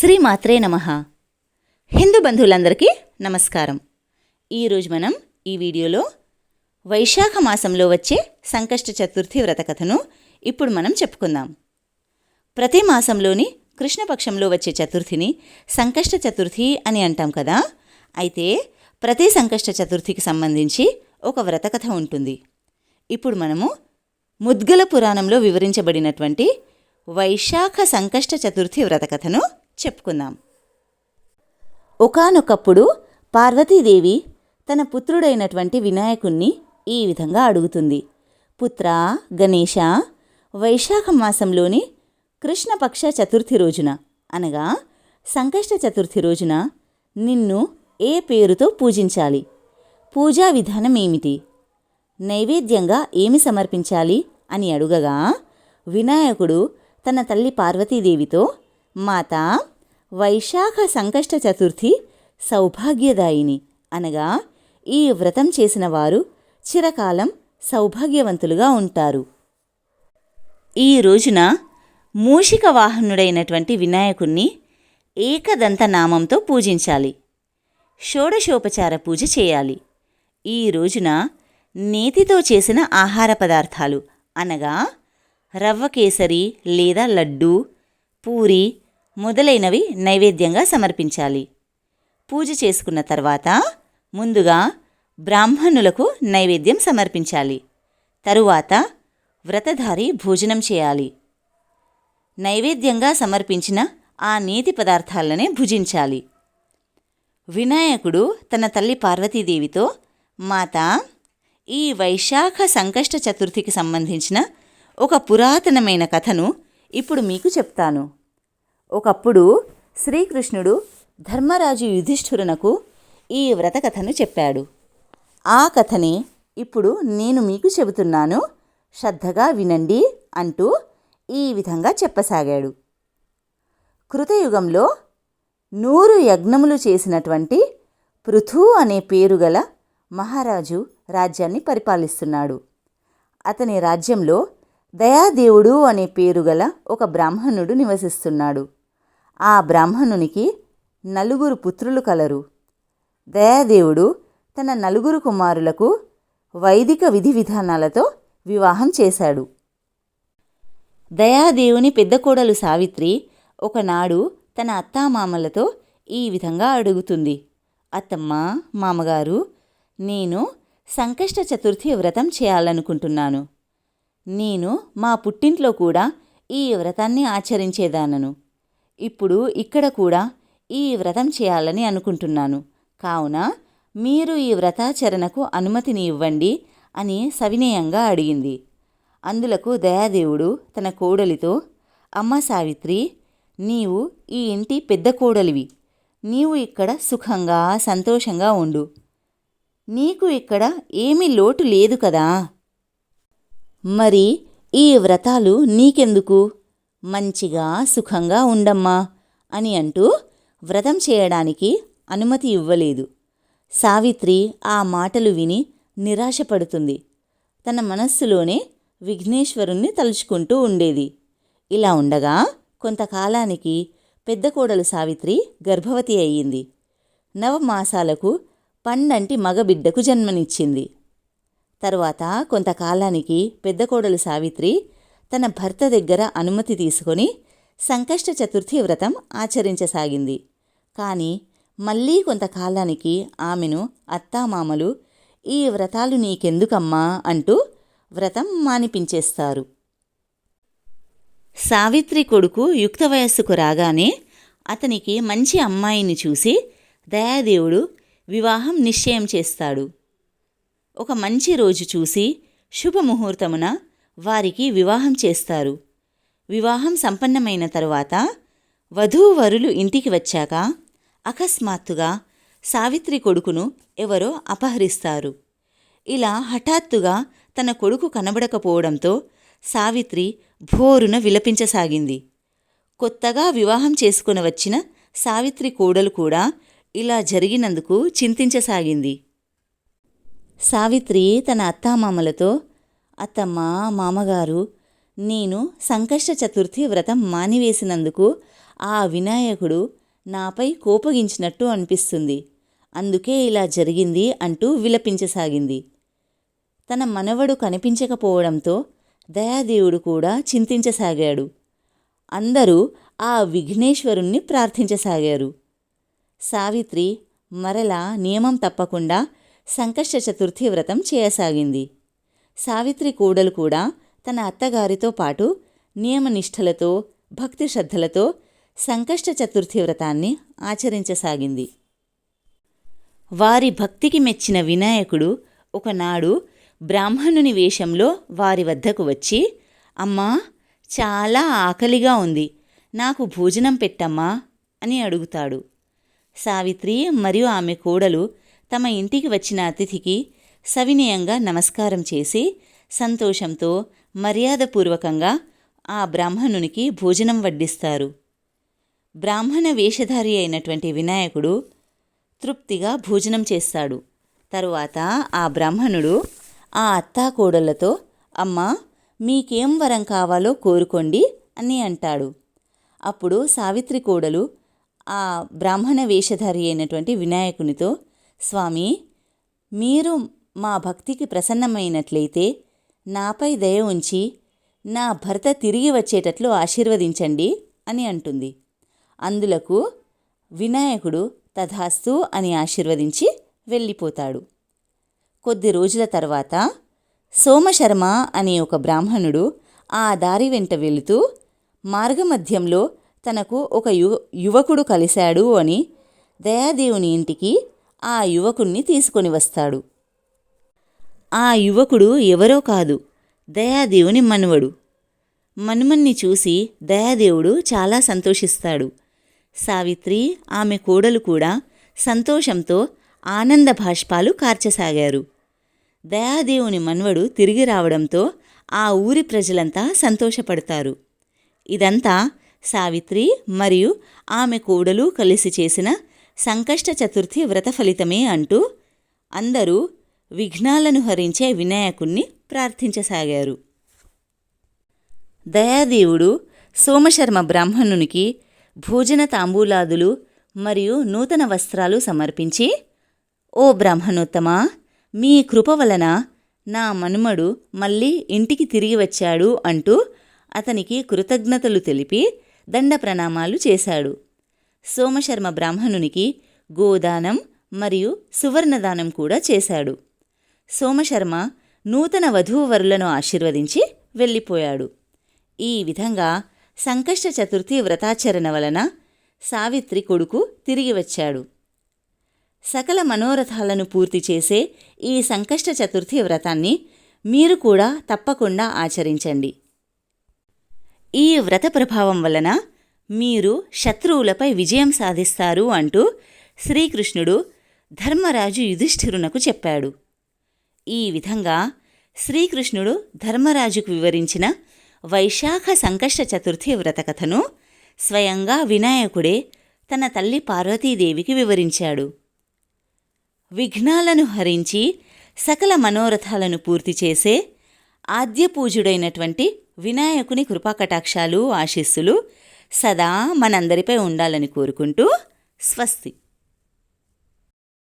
శ్రీమాత్రే నమ. హిందూ బంధువులందరికీ నమస్కారం. ఈరోజు మనం ఈ వీడియోలో వైశాఖ మాసంలో వచ్చే సంకష్ట చతుర్థి వ్రత కథను ఇప్పుడు మనం చెప్పుకుందాం. ప్రతి మాసంలోని కృష్ణపక్షంలో వచ్చే చతుర్థిని సంకష్ట చతుర్థి అని అంటాం కదా. అయితే ప్రతి సంకష్ట చతుర్థికి సంబంధించి ఒక వ్రతకథ ఉంటుంది. ఇప్పుడు మనము ముద్గల పురాణంలో వివరించబడినటువంటి వైశాఖ సంకష్ట చతుర్థి వ్రతకథను చెప్పుకుందాం. ఒకానొకప్పుడు పార్వతీదేవి తన పుత్రుడైనటువంటి వినాయకుణ్ణి ఈ విధంగా అడుగుతుంది. పుత్ర గణేష వైశాఖ మాసంలోని కృష్ణపక్ష చతుర్థి రోజున అనగా సంకష్ట చతుర్థి రోజున నిన్ను ఏ పేరుతో పూజించాలి? పూజా విధానం ఏమిటి? నైవేద్యంగా ఏమి సమర్పించాలి? అని అడుగగా వినాయకుడు తన తల్లి పార్వతీదేవితో మాత వైశాఖ సంకష్ట చతుర్థి సౌభాగ్యదాయిని అనగా ఈ వ్రతం చేసిన వారు చిరకాలం సౌభాగ్యవంతులుగా ఉంటారు. ఈ రోజున మూషిక వాహనుడైనటువంటి వినాయకుణ్ణి ఏకదంత నామంతో పూజించాలి. షోడశోపచార పూజ చేయాలి. ఈ రోజున నేతితో చేసిన ఆహార పదార్థాలు అనగా రవ్వ కేసరి లేదా లడ్డు పూరి మొదలైనవి నైవేద్యంగా సమర్పించాలి. పూజ చేసుకున్న తర్వాత ముందుగా బ్రాహ్మణులకు నైవేద్యం సమర్పించాలి. తరువాత వ్రతధారి భోజనం చేయాలి. నైవేద్యంగా సమర్పించిన ఆ నీతి పదార్థాలనే భుజించాలి. వినాయకుడు తన తల్లి పార్వతీదేవితో మాత ఈ వైశాఖ సంకష్ట చతుర్థికి సంబంధించిన ఒక పురాతనమైన కథను ఇప్పుడు మీకు చెప్తాను. ఒకప్పుడు శ్రీకృష్ణుడు ధర్మరాజు యుధిష్ఠురునకు ఈ వ్రతకథను చెప్పాడు. ఆ కథని ఇప్పుడు నేను మీకు చెబుతున్నాను. శ్రద్ధగా వినండి అంటూ ఈ విధంగా చెప్పసాగాడు. కృతయుగంలో నూరు యజ్ఞములు చేసినటువంటి పృథు అనే పేరు గల మహారాజు రాజ్యాన్ని పరిపాలిస్తున్నాడు. అతని రాజ్యంలో దయాదేవుడు అనే పేరు గల ఒక బ్రాహ్మణుడు నివసిస్తున్నాడు. ఆ బ్రాహ్మణునికి నలుగురు పుత్రులు కలరు. దయాదేవుడు తన నలుగురు కుమారులకు వైదిక విధి విధానాలతో వివాహం చేశాడు. దయాదేవుని పెద్ద కోడలు సావిత్రి ఒకనాడు తన అత్తామామలతో ఈ విధంగా అడుగుతుంది. అత్తమ్మ మామగారు నేను సంకష్ట చతుర్థి వ్రతం చేయాలనుకుంటున్నాను. నేను మా పుట్టింట్లో కూడా ఈ వ్రతాన్ని ఆచరించేదానను. ఇప్పుడు ఇక్కడ కూడా ఈ వ్రతం చేయాలని అనుకుంటున్నాను. కావున మీరు ఈ వ్రతాచరణకు అనుమతిని ఇవ్వండి అని సవినయంగా అడిగింది. అందులకు దయాదేవుడు తన కోడలితో అమ్మ సావిత్రి నీవు ఈ ఇంటి పెద్ద కోడలివి. నీవు ఇక్కడ సుఖంగా సంతోషంగా ఉండు. నీకు ఇక్కడ ఏమీ లోటు లేదు కదా. మరి ఈ వ్రతాలు నీకెందుకు? మంచిగా సుఖంగా ఉండమ్మా అని అంటూ వ్రతం చేయడానికి అనుమతి ఇవ్వలేదు. సావిత్రి ఆ మాటలు విని నిరాశపడుతుంది. తన మనస్సులోనే విఘ్నేశ్వరుణ్ణి తలుచుకుంటూ ఉండేది. ఇలా ఉండగా కొంతకాలానికి పెద్ద కోడలు సావిత్రి గర్భవతి అయ్యింది. నవమాసాలకు పండంటి మగబిడ్డకు జన్మనిచ్చింది. తరువాత కొంతకాలానికి పెద్ద కోడలు సావిత్రి తన భర్త దగ్గర అనుమతి తీసుకొని సంకష్ట చతుర్థి వ్రతం ఆచరించసాగింది. కానీ మళ్ళీ కొంతకాలానికి ఆమెను అత్తామామలు ఈ వ్రతాలు నీకెందుకమ్మా అంటూ వ్రతం మానిపించేస్తారు. సావిత్రి కొడుకు యుక్త వయస్సుకు రాగానే అతనికి మంచి అమ్మాయిని చూసి దయాదేవుడు వివాహం నిశ్చయం చేస్తాడు. ఒక మంచి రోజు చూసి శుభముహూర్తమున వారికి వివాహం చేస్తారు. వివాహం సంపన్నమైన తరువాత వధూవరులు ఇంటికి వచ్చాక అకస్మాత్తుగా సావిత్రి కొడుకును ఎవరో అపహరిస్తారు. ఇలా హఠాత్తుగా తన కొడుకు కనబడకపోవడంతో సావిత్రి భోరున విలపించసాగింది. కొత్తగా వివాహం చేసుకుని వచ్చిన సావిత్రి కోడలు కూడా ఇలా జరిగినందుకు చింతించసాగింది. సావిత్రి తన అత్తామామలతో అత్తమ్మ మామగారు నేను సంకష్ట చతుర్థి వ్రతం మానివేసినందుకు ఆ వినాయకుడు నాపై కోపగించినట్టు అనిపిస్తుంది. అందుకే ఇలా జరిగింది అంటూ విలపించసాగింది. తన మనవడు కనిపించకపోవడంతో దయాదేవుడు కూడా చింతించసాగాడు. అందరూ ఆ విఘ్నేశ్వరుణ్ణి ప్రార్థించసాగారు. సావిత్రి మరలా నియమం తప్పకుండా సంకష్ట చతుర్థి వ్రతం చేయసాగింది. సావిత్రి కూడలు కూడా తన అత్తగారితో పాటు నియమనిష్టలతో భక్తి శ్రద్ధలతో సంకష్ట చతుర్థి వ్రతాన్ని ఆచరించసాగింది. వారి భక్తికి మెచ్చిన వినాయకుడు ఒకనాడు బ్రాహ్మణుని వేషంలో వారి వద్దకు వచ్చి అమ్మా చాలా ఆకలిగా ఉంది. నాకు భోజనం పెట్టమ్మా అని అడుగుతాడు. సావిత్రి మరియు ఆమె కోడలు తమ ఇంటికి వచ్చిన అతిథికి సవినయంగా నమస్కారం చేసి సంతోషంతో మర్యాదపూర్వకంగా ఆ బ్రాహ్మణునికి భోజనం వడ్డిస్తారు. బ్రాహ్మణ వేషధారి అయినటువంటి వినాయకుడు తృప్తిగా భోజనం చేస్తాడు. తరువాత ఆ బ్రాహ్మణుడు ఆ అత్తాకోడళ్ళతో అమ్మ మీకేం వరం కావాలో కోరుకోండి అని అంటాడు. అప్పుడు సావిత్రి కోడలు ఆ బ్రాహ్మణ వేషధారి అయినటువంటి వినాయకునితో స్వామి మీరు మా భక్తికి ప్రసన్నమైనట్లయితే నాపై దయ ఉంచి నా భర్త తిరిగి వచ్చేటట్లు ఆశీర్వదించండి అని అంటుంది. అందులకు వినాయకుడు తథాస్తు అని ఆశీర్వదించి వెళ్ళిపోతాడు. కొద్ది రోజుల తర్వాత సోమశర్మ అనే ఒక బ్రాహ్మణుడు ఆ దారి వెంట వెళుతూ మార్గమధ్యంలో తనకు ఒక యు యువకుడు కలిశాడు అని దయాదేవుని ఇంటికి ఆ యువకుణ్ణి తీసుకొని వస్తాడు. ఆ యువకుడు ఎవరో కాదు. దయాదేవుని మనువడు. మనుమన్ని చూసి దయాదేవుడు చాలా సంతోషిస్తాడు. సావిత్రి ఆమె కోడలు కూడా సంతోషంతో ఆనంద భాష్పాలు కార్చసాగారు. దయాదేవుని మన్వడు తిరిగి రావడంతో ఆ ఊరి ప్రజలంతా సంతోషపడతారు. ఇదంతా సావిత్రి మరియు ఆమె కోడలు కలిసి చేసిన సంకష్ట చతుర్థి వ్రత ఫలితమే అంటూ అందరూ విఘ్నాలను హరించే వినాయకుణ్ణి ప్రార్థించసాగారు. దయాదేవుడు సోమశర్మ బ్రాహ్మణునికి భోజన తాంబూలాదులు మరియు నూతన వస్త్రాలు సమర్పించి ఓ బ్రాహ్మణోత్తమా మీ కృప వలన నా మనుమడు మళ్ళీ ఇంటికి తిరిగి వచ్చాడు అంటూ అతనికి కృతజ్ఞతలు తెలిపి దండ ప్రణామాలు చేశాడు. సోమశర్మ బ్రాహ్మణునికి గోదానం మరియు సువర్ణదానం కూడా చేశాడు. సోమశర్మ నూతన వధూవరులను ఆశీర్వదించి వెళ్ళిపోయాడు. ఈ విధంగా సంకష్ట చతుర్థి వ్రతాచరణ వలన సావిత్రి కొడుకు తిరిగి వచ్చాడు. సకల మనోరథాలను పూర్తి చేసే ఈ సంకష్ట చతుర్థి వ్రతాన్ని మీరు కూడా తప్పకుండా ఆచరించండి. ఈ వ్రత ప్రభావం వలన మీరు శత్రువులపై విజయం సాధిస్తారు అంటూ శ్రీకృష్ణుడు ధర్మరాజు యుధిష్ఠిరునకు చెప్పాడు. ఈ విధంగా శ్రీకృష్ణుడు ధర్మరాజుకు వివరించిన వైశాఖ సంకష్ట చతుర్థి వ్రతకథను స్వయంగా వినాయకుడే తన తల్లి పార్వతీదేవికి వివరించాడు. విఘ్నాలను హరించి సకల మనోరథాలను పూర్తి చేసే ఆద్యపూజుడైనటువంటి వినాయకుని కృపాకటాక్షాలు ఆశీస్సులు సదా మనందరిపై ఉండాలని కోరుకుంటూ స్వస్తి.